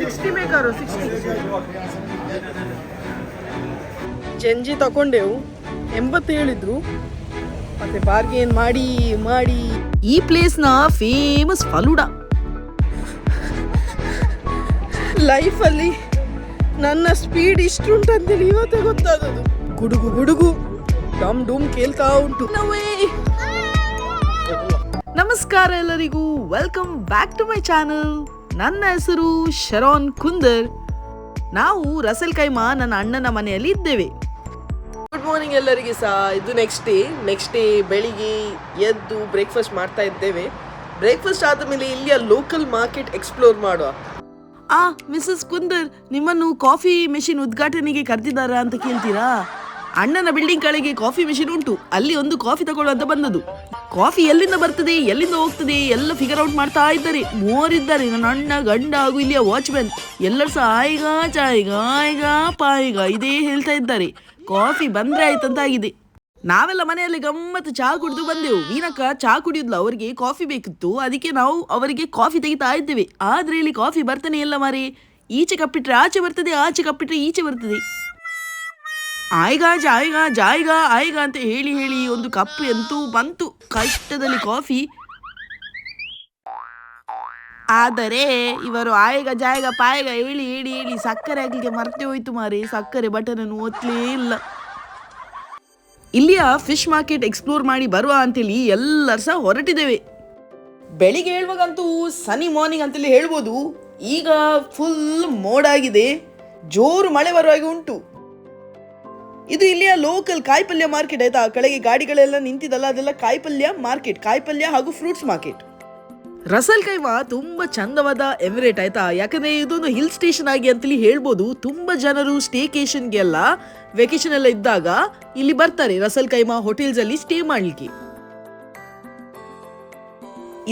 Sixty ಮೇಕರು sixty ಜಂಜಿ ತಗೊಂಡೆವು ಎಂಬತ್ತು ಹೇಳಿದ್ರು. ಮತ್ತೆ ಬಾರ್ಗೇನ್ ಮಾಡಿ ಮಾಡಿ. ಈ ಪ್ಲೇಸ್ನ ಫೇಮಸ್ ಫಲೂಡಾ. ಲೈಫಲ್ಲಿ ನನ್ನ ಸ್ಪೀಡ್ ಇಷ್ಟುಂಟಂತೇಳಿ ಇವತ್ತೇ ಗೊತ್ತಾದದು ಗುಡುಗು ಗುಡುಗು. ಡಮ್ ಡೂಮ್ ಕೇಳ್ತಾ ಉಂಟು. ನವೇ ನಮಸ್ಕಾರ ಎಲ್ಲರಿಗೂ. Welcome back to my channel ನನ್ನ ಹೆಸರು ಶರೋನ್ ಕುಂದರ್. ನಾವು ರಸಲ್ ಕೈಮಾ ನನ್ನ ಅಣ್ಣನ ಮನೆಯಲ್ಲಿ ಇದ್ದೇವೆ. ಗುಡ್ ಮಾರ್ನಿಂಗ್ ಎಲ್ಲರಿಗೆ ಸಹ ಇದು ನೆಕ್ಸ್ಟ್ ಡೇ ನೆಕ್ಸ್ಟ್ ಡೇ ಬೆಳಿಗ್ಗೆ ಎದ್ದು ಬ್ರೇಕ್ಫಾಸ್ಟ್ ಮಾಡ್ತಾ ಇದ್ದೇವೆ. ಬ್ರೇಕ್ಫಾಸ್ಟ್ ಆದಮೇಲೆ ಇಲ್ಲಿಯ ಲೋಕಲ್ ಮಾರ್ಕೆಟ್ ಎಕ್ಸ್ಪ್ಲೋರ್ ಮಾಡುವ. ಆ ಮಿಸಸ್ ಕುಂದರ್ ನಿಮ್ಮನ್ನು ಕಾಫಿ ಮೆಷಿನ್ ಉದ್ಘಾಟನೆಗೆ ಕರೆದಿದ್ದಾರಾ ಅಂತ ಕೇಳ್ತೀರಾ? ಅಣ್ಣನ ಬಿಲ್ಡಿಂಗ್ ಕಳೆಗೆ ಕಾಫಿ ಮೆಷಿನ್ ಉಂಟು. ಅಲ್ಲಿ ಒಂದು ಕಾಫಿ ತಗೊಳ್ಳುವಂತ ಬಂದದ್ದು. ಕಾಫಿ ಎಲ್ಲಿಂದ ಬರ್ತದೆ, ಎಲ್ಲಿಂದ ಹೋಗ್ತದೆ, ಎಲ್ಲ ಫಿಗರ್ ಔಟ್ ಮಾಡ್ತಾ ಇದ್ದಾರೆ. ಮೂವರಿದ್ದಾರೆ, ನನ್ನ ಅಣ್ಣ, ಗಂಡ ಹಾಗೂ ಇಲ್ಲಿಯ ವಾಚ್ಮ್ಯಾನ್ ಎಲ್ಲರೂ ಸಹ ಆಯ್ಗ, ಚಾಯ್ಗ, ಆಯ್ಗ, ಪಾಯ್ಗ ಇದೇ ಹೇಳ್ತಾ ಇದ್ದಾರೆ. ಕಾಫಿ ಬಂದ್ರೆ ಆಗಿದೆ ನಾವೆಲ್ಲ ಮನೆಯಲ್ಲಿ ಗಮ್ಮತ್ತು ಚಹಾ ಕುಡಿದು ಬಂದೆವು. ವೀನಕ್ಕ ಚಹಾ ಕುಡಿಯೋದ್ಲ ಅವರಿಗೆ ಕಾಫಿ ಬೇಕಿತ್ತು. ಅದಕ್ಕೆ ನಾವು ಅವರಿಗೆ ಕಾಫಿ ತೆಗಿತಾ ಇದ್ದೇವೆ. ಆದ್ರೆ ಇಲ್ಲಿ ಕಾಫಿ ಬರ್ತಾನೆ ಇಲ್ಲ ಮಾರಿ. ಈಚೆ ಕಪ್ಪಿಟ್ರೆ ಆಚೆ ಬರ್ತದೆ, ಆಚೆ ಕಪ್ಪಿಟ್ರೆ ಈಚೆ ಬರ್ತದೆ. ಆಯ್ಗ, ಜಾಯ್ಗ ಜಾಯ್ಗ, ಆಯ್ಗ ಅಂತ ಹೇಳಿ ಹೇಳಿ ಒಂದು ಕಪ್ ಎಂತೂ ಬಂತು. ಕಷ್ಟದಲ್ಲಿ ಕಾಫಿ. ಆದರೆ ಇವರು ಆಯ್ಗ, ಜಾಯಗ, ಪಾಯಗ ಹೇಳಿ ಹೇಳಿ ಹೇಳಿ ಸಕ್ಕರೆ ಆಗಲಿಕ್ಕೆ ಮರ್ತೆ ಹೋಯ್ತು ಮಾರಿ. ಸಕ್ಕರೆ ಬಟನ್ ಅನ್ನು ಓದ್ಲೇ ಇಲ್ಲ. ಇಲ್ಲಿಯ ಫಿಶ್ ಮಾರ್ಕೆಟ್ ಎಕ್ಸ್ಪ್ಲೋರ್ ಮಾಡಿ ಬರುವ ಅಂತೇಳಿ ಎಲ್ಲರೂ ಸಹ ಹೊರಟಿದ್ದೇವೆ. ಬೆಳಿಗ್ಗೆ ಹೇಳುವಾಗಂತೂ ಸನಿ ಮಾರ್ನಿಂಗ್ ಅಂತೇಳಿ ಹೇಳ್ಬೋದು. ಈಗ ಫುಲ್ ಮೋಡಾಗಿದೆ ಜೋರು ಮಳೆ ಬರುವಾಗೆ ಉಂಟು. ಇದು ಇಲ್ಲಿಯ ಲೋಕಲ್ ಕಾಯಿಪಲ್ಯ ಮಾರ್ಕೆಟ್ ಆಯ್ತಾ? ಕೆಳಗೆ ಗಾಡಿಗಳೆಲ್ಲ ನಿಂತಿದಲ್ಲ, ಅದೆಲ್ಲ ಕಾಯಿಪಲ್ಯ ಮಾರ್ಕೆಟ್ ಕಾಯಿಪಲ್ಯ ಹಾಗೂ ಫ್ರೂಟ್ಸ್ ಮಾರ್ಕೆಟ್ ರಸಲ್ ಕೈವಾ ತುಂಬಾ ಚಂದವಾದ ಎಮಿರೇಟ್ ಆಯ್ತಾ? ಯಾಕಂದ್ರೆ ಇದೊಂದು ಹಿಲ್ ಸ್ಟೇಷನ್ ಆಗಿ ಅಂತೇಳಿ ಹೇಳ್ಬೋದು. ತುಂಬಾ ಜನರು ಸ್ಟೇಕೇಶನ್ಗೆಲ್ಲ ವೆಕೇಶನ್ ಎಲ್ಲ ಇದ್ದಾಗ ಇಲ್ಲಿ ಬರ್ತಾರೆ ರಸಲ್ ಕೈಮಾ ಹೋಟೆಲ್ಸ್ ಅಲ್ಲಿ ಸ್ಟೇ ಮಾಡ್ಲಿಕ್ಕೆ.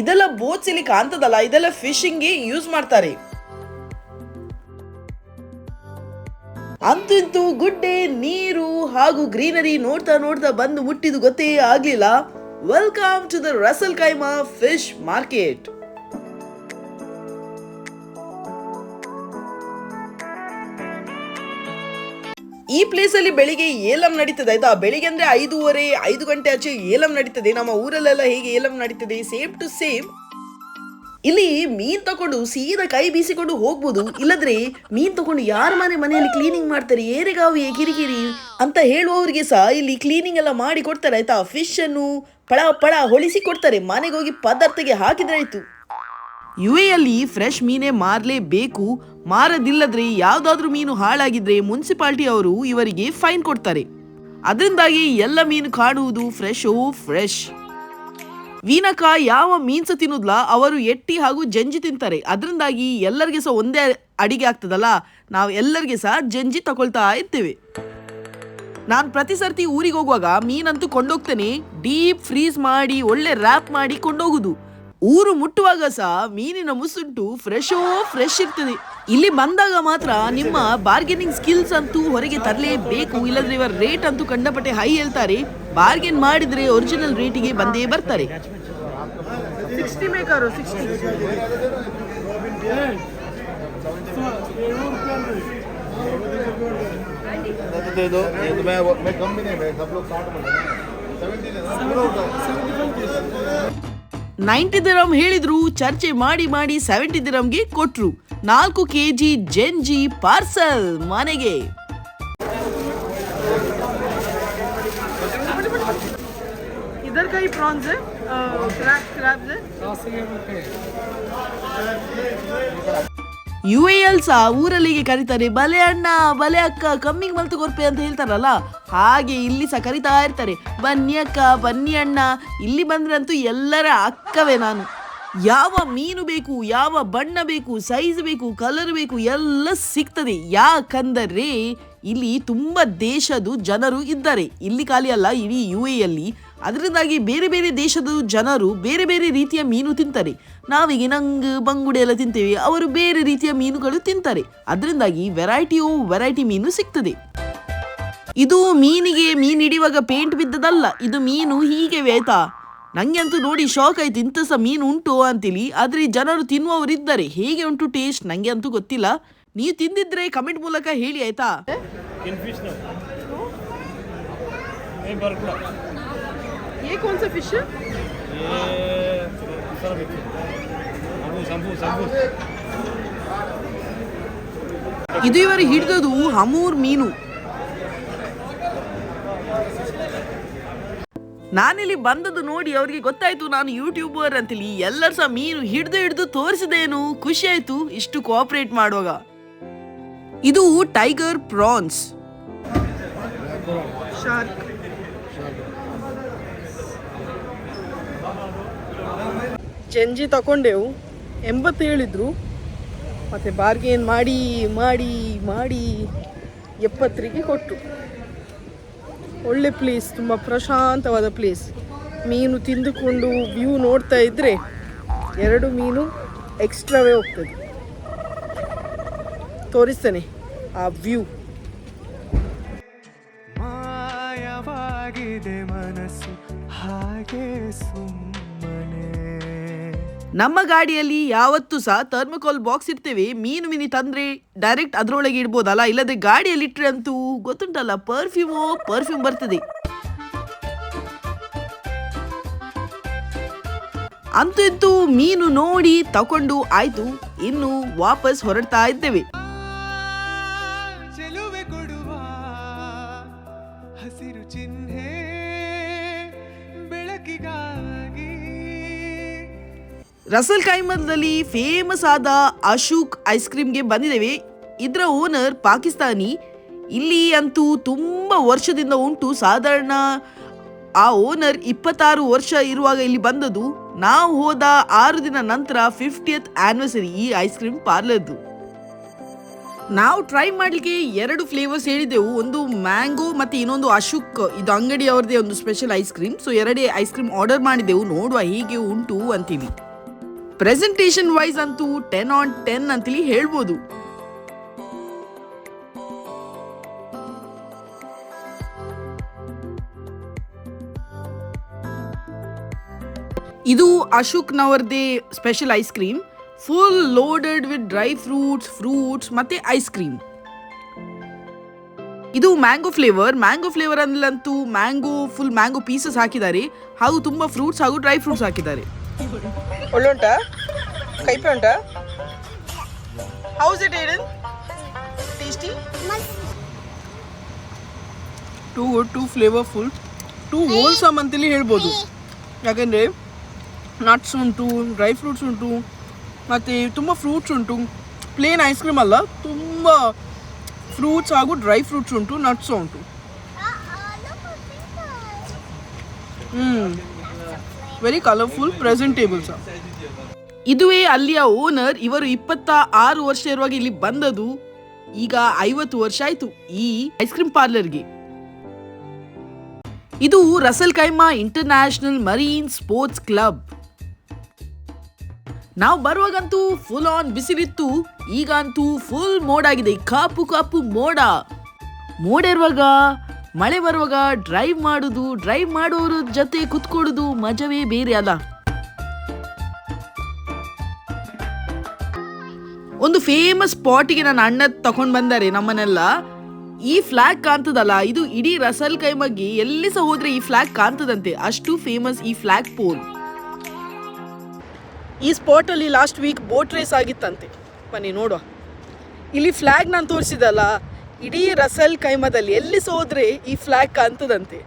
ಇದೆಲ್ಲ ಬೋಟ್ಸ್ ಇಲ್ಲಿ ಕಾಣ್ತದಲ್ಲ ಇದೆಲ್ಲ ಫಿಶಿಂಗ್ಗೆ ಯೂಸ್ ಮಾಡ್ತಾರೆ. ಅಂತೂ ಗುಡ್ಡೆ, ನೀರು ಹಾಗೂ ಗ್ರೀನರಿ ನೋಡ್ತಾ ನೋಡ್ತಾ ಬಂದು ಮುಟ್ಟಿದ್ದು ಗೊತ್ತೇ ಆಗ್ಲಿಲ್ಲ. Welcome to the Ras al Khaimah fish market ಈ ಪ್ಲೇಸ್ ಅಲ್ಲಿ ಬೆಳಿಗ್ಗೆ ಏಲಂ ನಡೀತದೆ, ಆಯ್ತಾ? ಬೆಳಿಗ್ಗೆ ಅಂದ್ರೆ ಐದೂವರೆ, ಐದು ಗಂಟೆ ಆಚೆ ಏಲಂ ನಡೀತದೆ. ನಮ್ಮ ಊರಲ್ಲೆಲ್ಲ ಹೇಗೆ ಏಲಂ ನಡೀತದೆ? Same to same. ಇಲ್ಲಿ ಮೀನ್ ತಕೊಂಡು ಸೀದಾ ಕೈ ಬೀಸಿಕೊಂಡು ಹೋಗ್ಬೋದು. ಇಲ್ಲದ್ರೆ ಮೀನ್ ತಗೊಂಡು ಯಾರ ಮನೆ ಮನೆಯಲ್ಲಿ ಕ್ಲೀನಿಂಗ್ ಮಾಡ್ತಾರೆ? ಏರಿಗಾವಿಯೇ, ಕಿರಿಕಿರಿ ಅಂತ ಹೇಳುವವರಿಗೆ ಸಹ ಇಲ್ಲಿ ಕ್ಲೀನಿಂಗ್ ಎಲ್ಲ ಮಾಡಿ ಕೊಡ್ತಾರೆ. ಆಯ್ತಾ? ಫಿಶ್ ಅನ್ನು ಪಳ ಪಳ ಹೊಳಿಸಿ ಕೊಡ್ತಾರೆ. ಮನೆಗೆ ಹೋಗಿ ಪದಾರ್ಥಗೆ ಹಾಕಿದ್ರೆ ಆಯ್ತು. ಯು ಎಲ್ಲಿ ಫ್ರೆಶ್ ಮೀನೇ ಮಾರಲೇಬೇಕು. ಮಾರದಿಲ್ಲದ್ರೆ ಯಾವ್ದಾದ್ರೂ ಮೀನು ಹಾಳಾಗಿದ್ರೆ ಮುನ್ಸಿಪಾಲ್ಟಿ ಅವರು ಇವರಿಗೆ ಫೈನ್ ಕೊಡ್ತಾರೆ. ಅದರಿಂದಾಗಿ ಎಲ್ಲ ಮೀನು ಕಾಣುವುದು ಫ್ರೆಶ್ ಫ್ರೆಶ್ ವೀನಕ ಯಾವ ಮೀನ್ಸ ತಿನ್ನುದ್ಲ, ಅವರು ಎಟ್ಟಿ ಹಾಗೂ ಜಂಜಿ ತಿಂತಾರೆ. ಅದರಿಂದಾಗಿ ಎಲ್ಲರಿಗೆ ಸಹ ಒಂದೇ ಅಡಿಗೆ ಆಗ್ತದಲ್ಲ, ನಾವು ಎಲ್ಲರಿಗೆ ಸಹ ಜಂಜಿ ತಗೊಳ್ತಾ ಇರ್ತೇವೆ. ನಾನು ಪ್ರತಿ ಸರ್ತಿ ಊರಿಗೆ ಹೋಗುವಾಗ ಮೀನಂತೂ ಕೊಂಡೋಗ್ತೇನೆ, ಡೀಪ್ ಫ್ರೀಸ್ ಮಾಡಿ, ಒಳ್ಳೆ ರ್ಯಾಪ್ ಮಾಡಿ ಕೊಂಡೋಗುದು. ಊರು ಮುಟ್ಟುವಾಗ ಸಹ ಮೀನಿನ ಮುಸುಂಟು ಫ್ರೆಶ್ ಫ್ರೆಶ್ ಇರ್ತದೆ. ಇಲ್ಲಿ ಬಂದಾಗ ಮಾತ್ರ ನಿಮ್ಮ ಬಾರ್ಗೇನಿಂಗ್ ಸ್ಕಿಲ್ಸ್ ಅಂತೂ ಹೊರಗೆ ತರಲೇಬೇಕು ಇಲ್ಲದ್ರೆ ಇವರ ರೇಟ್ ಅಂತೂ ಕಂಡಪಟ್ಟೆ ಹೈ ಹೇಳ್ತಾರೆ. ಬಾರ್ಗೇನ್ ಮಾಡಿದ್ರೆ ಒರಿಜಿನಲ್ ರೇಟಿಗೆ ಬಂದೇ ಬರ್ತಾರೆ. ನೈಂಟಿ ದಿರಮ್ ಹೇಳಿದ್ರು ಚರ್ಚೆ ಮಾಡಿ ಮಾಡಿ ಸೆವೆಂಟಿ ದಿರಮ್ಗೆ ಕೊಟ್ರು ನಾಲ್ಕು ಕೆ ಜಿ ಜೆಂಜಿ ಪಾರ್ಸಲ್ ಮನೆಗೆ इधर का ही प्रॉन्स है क्रैब क्रैब्स है ಯು ಎಲ್ ಸಹ ಊರಲ್ಲಿಗೆ ಕರೀತಾರೆ. ಬಲೆ ಅಣ್ಣ, ಬಲೆ ಅಕ್ಕ, ಕಮ್ಮಿಗೆ ಮಲ್ತು ಕೊರ್ಪೆ ಅಂತ ಹೇಳ್ತಾರಲ್ಲ? ಹಾಗೆ ಇಲ್ಲಿ ಸಹ ಕರಿತಾ ಇರ್ತಾರೆ. ಬನ್ನಿ ಅಕ್ಕ, ಬನ್ನಿ ಅಣ್ಣ. ಇಲ್ಲಿ ಬಂದ್ರಂತೂ ಎಲ್ಲರ ಅಕ್ಕವೇ ನಾನು. ಯಾವ ಮೀನು ಬೇಕು, ಯಾವ ಬಣ್ಣ ಬೇಕು ಸೈಜ್ ಬೇಕು ಕಲರ್ ಬೇಕು, ಎಲ್ಲ ಸಿಗ್ತದೆ. ಯಾಕಂದರೆ ಇಲ್ಲಿ ತುಂಬ ದೇಶದ ಜನರು ಇದ್ದಾರೆ. ಇಲ್ಲಿ ಖಾಲಿ ಅಲ್ಲ, ಇಡೀ ಯು ಎಲ್ಲಿ ಅದರಿಂದಾಗಿ ಬೇರೆ ಬೇರೆ ದೇಶದ ಜನರು ಬೇರೆ ಬೇರೆ ರೀತಿಯ ಮೀನು ತಿಂತಾರೆ. ನಾವಿಗೆ ನಂಗೆ ಬಂಗುಡೆ ಎಲ್ಲ ತಿಂತೇವೆ ಅವರು ಬೇರೆ ರೀತಿಯ ಮೀನುಗಳು ತಿಂತಾರೆ. ಅದರಿಂದಾಗಿ ವೆರೈಟಿಯು ವೆರೈಟಿ ಮೀನು ಸಿಗ್ತದೆ. ಇದು ಮೀನಿಗೆ ಮೀನು ಹಿಡಿಯುವಾಗ ಪೇಂಟ್ ಬಿದ್ದದಲ್ಲ ಇದು ಮೀನು ಹೀಗೆ ಆಯ್ತಾ ನಂಗೆ ಅಂತೂ ನೋಡಿ ಶಾಕ್ ಆಯ್ತು ಇಂಥ ಸಹ ಮೀನು ಉಂಟು ಅಂತೇಳಿ ಆದ್ರೆ ಜನರು ತಿನ್ನುವವರಿದ್ದಾರೆ. ಹೇಗೆ ಉಂಟು ಟೇಸ್ಟ್ ನಂಗೆ ಅಂತೂ ಗೊತ್ತಿಲ್ಲ. ನೀವು ತಿಂದಿದ್ರೆ ಕಮೆಂಟ್ ಮೂಲಕ ಹೇಳಿ ಆಯ್ತಾ? ये बरकुड़ा ये कौन सा फिश है ये दूसरा फिश संबू संबू संबू ಇದು ಇವರು ಹಿಡಿದದು ಹಮೂರ್ ಮೀನು ನಾನಿಲ್ಲಿ ಬಂದದ್ದು ನೋಡಿ ಅವ್ರಿಗೆ ಗೊತ್ತಾಯ್ತು ನಾನು ಯೂಟ್ಯೂಬರ್ ಅಂತೇಳಿ ಎಲ್ಲರೂ ಸಹ ಮೀನು ಹಿಡಿದು ಹಿಡಿದು ತೋರಿಸಿದೇನು ಖುಷಿ ಆಯ್ತು ಇಷ್ಟು ಕೋಆಪರೇಟ್ ಮಾಡುವಾಗ ಇದು ಟೈಗರ್ ಪ್ರಾನ್ಸ್ ಶಾರ್ಕ್ ಜಂಜಿ ತಗೊಂಡೆವು ಎಂಬತ್ತು ಹೇಳಿದ್ರು. ಮತ್ತು ಬಾರ್ಗೇನ್ ಮಾಡಿ ಮಾಡಿ ಮಾಡಿ ಎಪ್ಪತ್ತರಿಗೆ ಕೊಟ್ಟು. ಒಳ್ಳೆ ಪ್ಲೇಸ್ ತುಂಬ ಪ್ರಶಾಂತವಾದ ಪ್ಲೇಸ್ ಮೀನು ತಿಂದುಕೊಂಡು ವ್ಯೂ ನೋಡ್ತಾ ಇದ್ದರೆ ಎರಡು ಮೀನು ಎಕ್ಸ್ಟ್ರಾವೇ ಹೋಗ್ತದೆ. ತೋರಿಸ್ತೇನೆ ಆ ವ್ಯೂ ಮಾಯವಾಗಿದೆ ಮನಸ್ಸು, ಹಾಗೆ ಸುಮ್ಮನೆ ನಮ್ಮ ಗಾಡಿಯಲ್ಲಿ ಯಾವತ್ತೂ ಸಹ ಥರ್ಮಕೋಲ್ ಬಾಕ್ಸ್ ಇರ್ತೇವೆ ಮೀನು, ಮಿನಿ ತಂದ್ರೆ ಡೈರೆಕ್ಟ್ ಅದರೊಳಗೆ ಇಡ್ಬೋದಲ್ಲ? ಇಲ್ಲದೆ ಗಾಡಿಯಲ್ಲಿ ಇಟ್ಟರೆ ಅಂತೂ ಗೊತ್ತುಂಟಲ್ಲ? ಪರ್ಫ್ಯೂಮೋ ಪರ್ಫ್ಯೂಮ್ ಬರ್ತದೆ. ಅಂತೂ ಇತ್ತು ಮೀನು ನೋಡಿ ತಕೊಂಡು ಆಯ್ತು. ಇನ್ನು ವಾಪಸ್ ಹೊರಡ್ತಾ ಇದ್ದೇವೆ. ಹಸಿರು ಚಿಹ್ನೆ ಬೆಳಕಿಗಾಗಿ ರಸಲ್ ಕೈಮದಲ್ಲಿ ಫೇಮಸ್ ಆದ ಅಶೋಕ್ ಐಸ್ ಕ್ರೀಮ್ಗೆ ಬಂದಿದ್ದೇವೆ ಇದರ ಓನರ್ ಪಾಕಿಸ್ತಾನಿ. ಇಲ್ಲಿ ಅಂತೂ ತುಂಬ ವರ್ಷದಿಂದ ಉಂಟು. ಸಾಧಾರಣ ಆ ಓನರ್ ಇಪ್ಪತ್ತಾರು ವರ್ಷ ಇರುವಾಗ ಇಲ್ಲಿ ಬಂದದ್ದು. ನಾವು ಹೋದ ಆರು ದಿನ ನಂತರ ಫಿಫ್ಟಿಯತ್ ಆನಿವರ್ಸರಿ ಈ ಐಸ್ ಕ್ರೀಮ್ ಪಾರ್ಲರ್ದು. ನಾವು ಟ್ರೈ ಮಾಡಲಿಕ್ಕೆ ಎರಡು ಫ್ಲೇವರ್ಸ್ ಹೇಳಿದ್ದೆವು ಒಂದು ಮ್ಯಾಂಗೋ ಮತ್ತು ಇನ್ನೊಂದು ಅಶೋಕ್. ಇದು ಅಂಗಡಿ ಒಂದು ಸ್ಪೆಷಲ್ ಐಸ್ ಕ್ರೀಮ್ ಸೊ ಎರಡೇ ಐಸ್ ಕ್ರೀಮ್ ಆರ್ಡರ್ ಮಾಡಿದೆವು. ನೋಡುವ ಹೀಗೆ ಉಂಟು ಅಂತೀವಿ ಪ್ರೆಸೆಂಟೇಷನ್ ವೈಸ್ ಅಂತೂ ಟೆನ್ ಆನ್ ಟೆನ್ ಅಂತೇಳಿ ಹೇಳ್ಬೋದು. ಇದು Ashok ನವರ್ದೇ special ice cream full loaded with dry fruits fruits ಮತ್ತೆ ಐಸ್ ಕ್ರೀಮ್ ಇದು ಮ್ಯಾಂಗೋ ಫ್ಲೇವರ್ ಮ್ಯಾಂಗೋ ಫ್ಲೇವರ್ ಅಂತೂ ಮ್ಯಾಂಗೋ ಫುಲ್ ಮ್ಯಾಂಗೋ ಪೀಸಸ್ ಹಾಕಿದ್ದಾರೆ. ಹಾಗೂ ತುಂಬ ಫ್ರೂಟ್ಸ್ ಹಾಗೂ ಡ್ರೈ ಫ್ರೂಟ್ಸ್ ಹಾಕಿದ್ದಾರೆ. ಒಳ್ಳೆ ಉಂಟಾ ಕೈಪೆ ಉಂಟಾ how's it Aiden tasty too good too flavourful too wholesome ಅಂತೇಳಿ ಹೇಳ್ಬೋದು. ಯಾಕಂದರೆ ನಟ್ಸ್ ಉಂಟು ಡ್ರೈ ಫ್ರೂಟ್ಸ್ ಉಂಟು ಮತ್ತು ತುಂಬ ಫ್ರೂಟ್ಸ್ ಉಂಟು. ಪ್ಲೇನ್ ಐಸ್ ಕ್ರೀಮ್ ಅಲ್ಲ ತುಂಬ ಫ್ರೂಟ್ಸ್ ಹಾಗೂ ಡ್ರೈ ಫ್ರೂಟ್ಸ್ ಉಂಟು ನಟ್ಸ್ ಉಂಟು. ಹ್ಞೂ ವೆರಿ ಕಲರ್ಫುಲ್ ಪ್ರೆಸೆಂಟೇಬಲ್ ಸಹ ಇದುವೇ ಅಲ್ಲಿಯ ಓನರ್ ಇವರು ಇಪ್ಪತ್ತ ಆರು ವರ್ಷ ಇರುವಾಗ ಇಲ್ಲಿ ಬಂದದು ಈಗ ಐವತ್ತು ವರ್ಷ ಆಯ್ತು ಈ ಐಸ್ ಕ್ರೀಮ್ ಪಾರ್ಲರ್ಗೆ ಇದು Ras al Khaimah international marine sports club ನಾವು ಬರುವಾಗಂತೂ ಫುಲ್ ಆನ್ ಬಿಸಿಲಿತ್ತು ಈಗ ಅಂತೂ ಫುಲ್ ಮೋಡ ಆಗಿದೆ. ಕಾಪು ಕಾಪು ಮೋಡ. ಮೋಡ ಇರುವಾಗ ಮಳೆ ಬರುವಾಗ ಡ್ರೈವ್ ಮಾಡುದು ಡ್ರೈವ್ ಮಾಡೋರ ಜೊತೆ ಕುತ್ಕೊಳ್ಳೋದು ಮಜವೇ ಬೇರೆ ಅಲ್ಲ. ಒಂದು ಫೇಮಸ್ ಸ್ಪಾಟಿಗೆ ನನ್ನ ಅಣ್ಣ ತಗೊಂಡ್ ಬಂದಾರೆ ನಮ್ಮನೆಲ್ಲ. ಈ ಫ್ಲಾಗ್ ಕಾಣ್ತದಲ್ಲ, ಇದು ಇಡೀ ರಸಲ್ ಕೈ ಮಗ್ಗಿ ಎಲ್ಲಿ ಸಹ ಹೋದ್ರೆ ಈ ಫ್ಲಾಗ್ ಕಾಣ್ತದಂತೆ. ಅಷ್ಟು ಫೇಮಸ್ ಈ ಫ್ಲಾಗ್ ಪೋಲ್ ಈ ಸ್ಪಾಟಲ್ಲಿ ಲಾಸ್ಟ್ ವೀಕ್ ಬೋಟ್ ರೇಸ್ ಆಗಿತ್ತಂತೆ. ಬನ್ನಿ ನೋಡುವ. ಇಲ್ಲಿ ಫ್ಲ್ಯಾಗ್ ನಾನು ತೋರಿಸಿದಲ್ಲ ಇಡೀ ರಸಲ್ ಕೈಮದಲ್ಲಿ ಎಲ್ಲಿ ಸೋದ್ರೆ ಈ ಫ್ಲ್ಯಾಗ್ ಕಾಣ್ತದಂತೆ.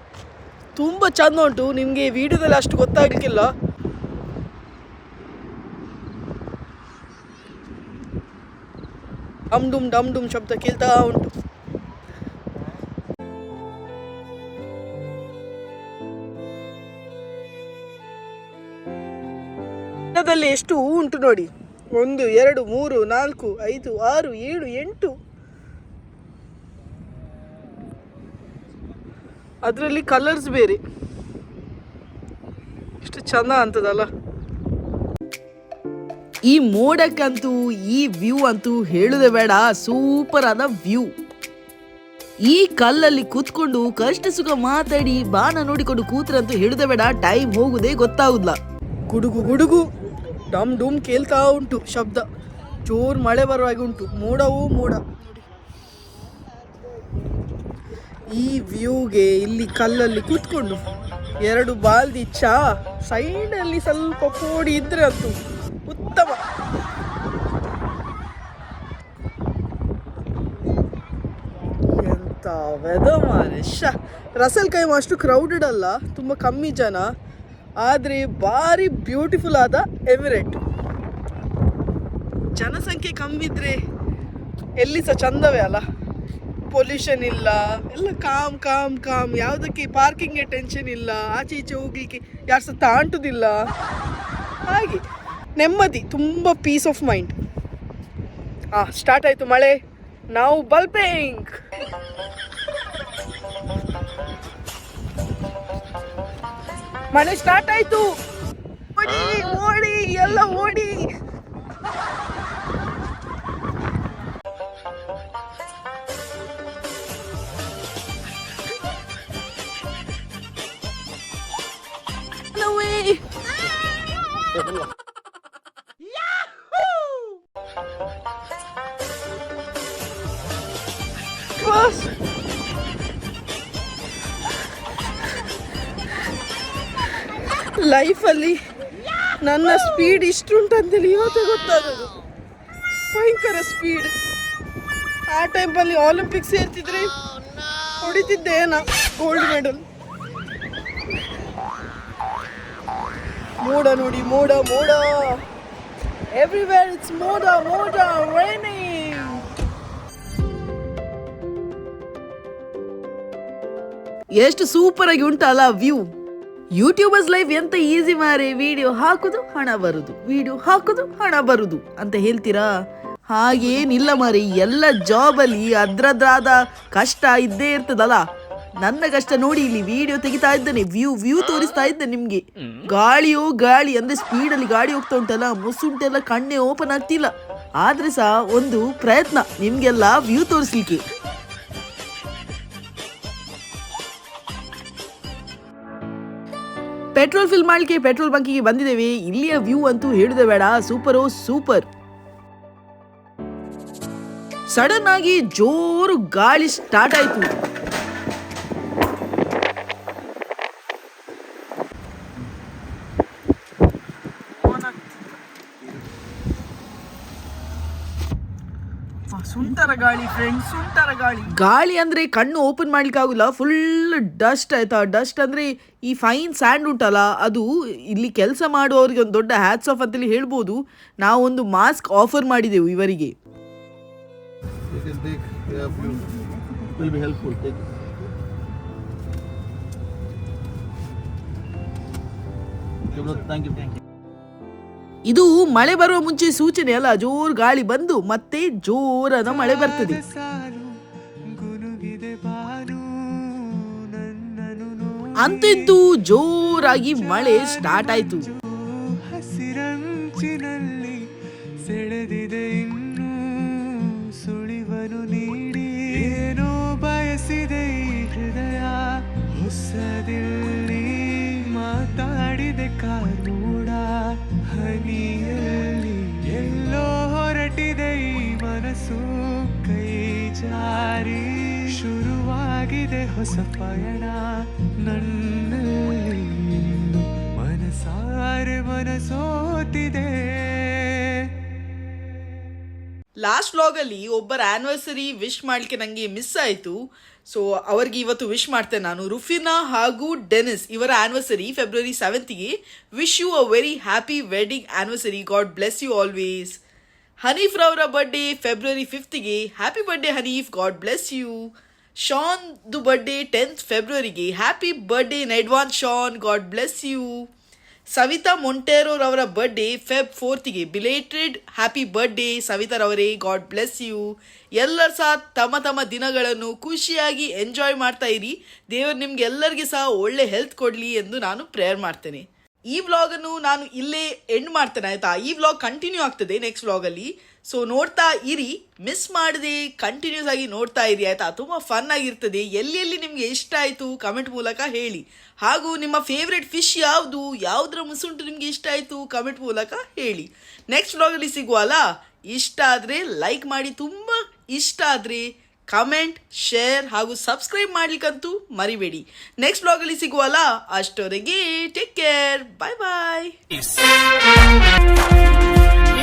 ತುಂಬ ಚಂದ ಉಂಟು, ನಿಮಗೆ ವಿಡಿಯೋದಲ್ಲಿ ಅಷ್ಟು ಗೊತ್ತಾಗಲಿಕ್ಕಿಲ್ಲ. ಡಮ್ ಡುಮ್ ಡಮ್ ಡುಮ್ ಶಬ್ದ ಕೇಳ್ತಾ ಉಂಟು. ಎಷ್ಟು ಹೂ ಉಂಟು ನೋಡಿ. ಒಂದು, ಎರಡು, ಮೂರು, ನಾಲ್ಕು, ಐದು, ಆರು, ಏಳು, ಎಂಟು. ಅದರಲ್ಲಿ ಕಲರ್ಸ್ ಬೇರೆ. ಎಷ್ಟು ಚಂದ ಅಂತದಲ್ಲ. ಈ ಮೋಡಕ್ಕಂತೂ ಈ ವ್ಯೂ ಅಂತೂ ಹೇಳುದೇ ಬೇಡ ಸೂಪರ್ ಆದ ವ್ಯೂ ಈ ಕಲ್ಲಲ್ಲಿ ಕೂತ್ಕೊಂಡು ಕಷ್ಟ ಸುಖ ಮಾತಾಡಿ ಬಾನ ನೋಡಿಕೊಂಡು ಕೂತ್ರಂತೂ ಹಿಡಿದ ಬೇಡ ಟೈಮ್ ಹೋಗುದೇ ಗೊತ್ತಾಗುದಿಲ್ಲ. ಗುಡುಗು ಗುಡುಗು. ಡಮ್ ಡೂಮ್ ಕೇಳ್ತಾ ಉಂಟು ಶಬ್ದ. ಜೋರ್ ಮಳೆ ಬರುವಾಗ ಉಂಟು. ಮೋಡವೂ ಮೋಡ. ಈ ವ್ಯೂಗೆ ಇಲ್ಲಿ ಕಲ್ಲಲ್ಲಿ ಕೂತ್ಕೊಂಡು ಎರಡು ಬಾಲ್ದಿ ಚಾ, ಸೈಡಲ್ಲಿ ಸ್ವಲ್ಪ ಕೋಡಿ ಇದ್ರೆ ಅದು ಉತ್ತಮ. ಎಂತ ವೆದ ಶ ರಸಲ್ ಕೈಮ್ ಅಷ್ಟು ಕ್ರೌಡೆಡ್ ಅಲ್ಲ, ತುಂಬ ಕಮ್ಮಿ ಜನ, ಆದರೆ ಭಾರಿ ಬ್ಯೂಟಿಫುಲ್ ಆದ ಎಮಿರೇಟ್ ಜನಸಂಖ್ಯೆ ಕಮ್ಮಿ ಇದ್ರೆ ಎಲ್ಲಿ ಸಹ ಚಂದವೇ ಅಲ್ಲ. ಪೊಲ್ಯೂಷನ್ ಇಲ್ಲ. ಎಲ್ಲ ಕಾಮ್ ಕಾಮ್ ಕಾಮ್ ಯಾವುದಕ್ಕೆ ಪಾರ್ಕಿಂಗ್ಗೆ ಟೆನ್ಷನ್ ಇಲ್ಲ. ಆಚೆ ಈಚೆ ಹೋಗ್ಲಿಕ್ಕೆ ಯಾರು ಸಹ ತಾಂಟುದಿಲ್ಲ ಹಾಗೆ ನೆಮ್ಮದಿ, ತುಂಬ ಪೀಸ್ ಆಫ್ ಮೈಂಡ್ ಆ ಸ್ಟಾರ್ಟ್ ಆಯಿತು ಮಳೆ. ನಾವು ಬಲ್ಪೇಂಗ್ ಮಳೆ ಸ್ಟಾರ್ಟ್ ಆಯ್ತು. ಓಡಿ ಓಡಿ, ಎಲ್ಲ ಓಡಿ. ಲೈಫಲ್ಲಿ ನನ್ನ ಸ್ಪೀಡ್ ಇಷ್ಟು ಉಂಟಂತೇಳಿ ಇವತ್ತೇ ಗೊತ್ತಾಗೋದು ಭಯಂಕರ ಸ್ಪೀಡ್. ಆ ಟೈಮಲ್ಲಿ ಒಲಿಂಪಿಕ್ಸ್ ಸೇರ್ತಿದ್ರೆ ಹೊಡಿತಿದ್ದೆ ನಾ ಗೋಲ್ಡ್ ಮೆಡಲ್ ಮೋಡ ನೋಡಿ, ಮೋಡ ಮೋಡ. ಎವ್ರಿವೇರ್ ಇಟ್ಸ್ ಮೋಡ ಮೋಡ ರೈನಿಂಗ್ ಎಷ್ಟು ಸೂಪರ್ ಆಗಿ ಉಂಟಲ್ಲ ವ್ಯೂ ಯೂಟ್ಯೂಬರ್ಸ್ ಲೈಫ್ ಎಂತ ಈಸಿ ಮಾರೆ? ವಿಡಿಯೋ ಹಾಕುದು ಹಣ ಬರುದು. ವಿಡಿಯೋ ಹಾಕುದು ಹಣ ಬರುದು. ಅಂತ ಹೇಳ್ತೀರಾ? ಹಾಗೇನಿಲ್ಲ ಮಾರಿ. ಎಲ್ಲ ಜಾಬಲ್ಲಿ ಅದ್ರದ್ರಾದ ಕಷ್ಟ ಇದ್ದೇ ಇರ್ತದಲ್ಲ? ನನ್ನ ಕಷ್ಟ ನೋಡಿ ಇಲ್ಲಿ ವಿಡಿಯೋ ತೆಗಿತಾ ಇದ್ದೇನೆ. ವ್ಯೂ ವ್ಯೂ ತೋರಿಸ್ತಾ ಇದ್ದೆ ನಿಮ್ಗೆ. ಗಾಳಿಯೋ ಗಾಳಿ ಅಂದ್ರೆ ಸ್ಪೀಡಲ್ಲಿ ಗಾಡಿ ಹೋಗ್ತಾ ಉಂಟಲ್ಲ? ಮುಸುಂಟೆಲ್ಲ ಕಣ್ಣೆ ಓಪನ್ ಆಗ್ತಿಲ್ಲ. ಆದ್ರೆ ಸಹ ಒಂದು ಪ್ರಯತ್ನ. ನಿಮ್ಗೆಲ್ಲ ವ್ಯೂ ತೋರಿಸ್ಲಿಕ್ಕೆ. ಪೆಟ್ರೋಲ್ ಫಿಲ್ ಮಾಡಲಿಕ್ಕೆ ಪೆಟ್ರೋಲ್ ಬಂಕಿಗೆ ಬಂದಿದ್ದೇವೆ. ಇಲ್ಲಿಯ ವ್ಯೂ ಅಂತೂ ಹೇಳಿದೆ ಬೇಡ. Super super. ಸಡನ್ ಆಗಿ ಜೋರು ಗಾಳಿ ಸ್ಟಾರ್ಟ್ ಆಯ್ತು. ಸುಂಟರ ಗಾಳಿ ಫ್ರೆಂಡ್ ಸುಂಟರ ಗಾಳಿ. ಗಾಳಿ ಅಂದ್ರೆ ಕಣ್ಣು ಓಪನ್ ಮಾಡ್ಲಿಕ್ಕೆ ಆಗುಲ್ಲ ಫುಲ್ ಡಸ್ಟ್ ಆಯ್ತಾ? ಡಸ್ಟ್ ಅಂದ್ರೆ ಈ ಫೈನ್ ಸ್ಯಾಂಡ್ ಉಂಟಲ್ಲ ಅದು ಇಲ್ಲಿ ಕೆಲಸ ಮಾಡುವವರಿಗೆ ಒಂದು ದೊಡ್ಡ ಹ್ಯಾಟ್ಸ್ ಆಫ್ ಅಂತೇಳಿ ಹೇಳ್ಬೋದು. ನಾವೊಂದು ಮಾಸ್ಕ್ ಆಫರ್ ಮಾಡಿದೆವು ಇವರಿಗೆ. ಥ್ಯಾಂಕ್ ಯು ಇದು ಮಳೆ ಬರುವ ಮುಂಚೆ ಸೂಚನೆ ಅಲ್ಲ, ಜೋರ್ ಗಾಳಿ ಬಂದು ಮತ್ತೆ ಜೋರಾದ ಮಳೆ ಬರ್ತದೆ. ಅಂತೂ ಜೋರಾಗಿ ಮಳೆ ಸ್ಟಾರ್ಟ್ ಆಯ್ತು. ಶುರುವಾಗಿದೆ ಹೊಸ ಪಯಣ ನನ್ನಲ್ಲಿ ಮನಸಾರೆ ಮನಸೋತಿದೆ. ಲಾಸ್ಟ್ ವ್ಲಾಗಲ್ಲಿ ಒಬ್ಬರ ಆ್ಯನಿವರ್ಸರಿ ವಿಶ್ ಮಾಡಲಿಕ್ಕೆ ನನಗೆ ಮಿಸ್ ಆಯಿತು. ಸೊ ಅವರಿಗೆ ಇವತ್ತು ವಿಶ್ ಮಾಡ್ತೇನೆ ನಾನು. ರುಫಿನಾ ಹಾಗೂ ಡೆನಿಸ್ ಇವರ anniversary February ಸೆವೆಂತ್ಗೆ wish you a very happy wedding anniversary God bless you always Haneef ರವರ birthday February ಫಿಫ್ತಿಗೆ happy birthday Haneef God bless you ಶಾನ್ದು birthday tenth ಫೆಬ್ರವರಿಗೆ happy birthday in advance Shaan God bless you Savita ಮೊಂಟೇರೋರವರ birthday Feb ಫೋರ್ತಿಗೆ belated happy birthday ಸವಿತಾರವರೇ God bless you ಎಲ್ಲರೂ ಸಹ ತಮ್ಮ ತಮ್ಮ ದಿನಗಳನ್ನು ಖುಷಿಯಾಗಿ enjoy ಮಾಡ್ತಾ ಇರಿ. ದೇವರು ನಿಮ್ಗೆ ಎಲ್ಲರಿಗೆ ಸಹ ಒಳ್ಳೆ ಹೆಲ್ತ್ ಕೊಡಲಿ ಎಂದು ನಾನು ಪ್ರೇಯರ್ ಮಾಡ್ತೇನೆ. ಈ ವ್ಲಾಗನ್ನು ನಾನು ಇಲ್ಲೇ ಎಂಡ್ ಮಾಡ್ತೇನೆ, ಆಯಿತಾ? ಈ ವ್ಲಾಗ್ ಕಂಟಿನ್ಯೂ ಆಗ್ತದೆ ನೆಕ್ಸ್ಟ್ ವ್ಲಾಗಲ್ಲಿ ಸೊ ನೋಡ್ತಾ ಇರಿ ಮಿಸ್ ಮಾಡದೆ ಕಂಟಿನ್ಯೂಸ್ ಆಗಿ ನೋಡ್ತಾ ಇರಿ, ಆಯಿತಾ? ತುಂಬ ಫನ್ ಆಗಿರ್ತದೆ. ಎಲ್ಲಿ ಎಲ್ಲಿ ನಿಮಗೆ ಇಷ್ಟ ಆಯಿತು ಕಮೆಂಟ್ ಮೂಲಕ ಹೇಳಿ. ಹಾಗೂ ನಿಮ್ಮ ಫೇವ್ರೆಟ್ ಫಿಶ್ ಯಾವುದು? ಯಾವುದರ ಮುಸುಂಟು ನಿಮಗೆ ಇಷ್ಟ ಆಯಿತು ಕಮೆಂಟ್ ಮೂಲಕ ಹೇಳಿ. ನೆಕ್ಸ್ಟ್ ವ್ಲಾಗಲ್ಲಿ ಸಿಗುವಲ್ಲ? ಇಷ್ಟ ಆದರೆ ಲೈಕ್ ಮಾಡಿ. ತುಂಬ ಇಷ್ಟ ಆದರೆ ಕಮೆಂಟ್ ಶೇರ್ ಹಾಗೂ ಸಬ್ಸ್ಕ್ರೈಬ್ ಮಾಡ್ಲಿಕ್ಕಂತೂ ಮರಿಬೇಡಿ. ನೆಕ್ಸ್ಟ್ ಬ್ಲಾಗಲ್ಲಿ ಸಿಗುವಲ್ಲ? ಅಷ್ಟೊರೆಗೆ take care bye bye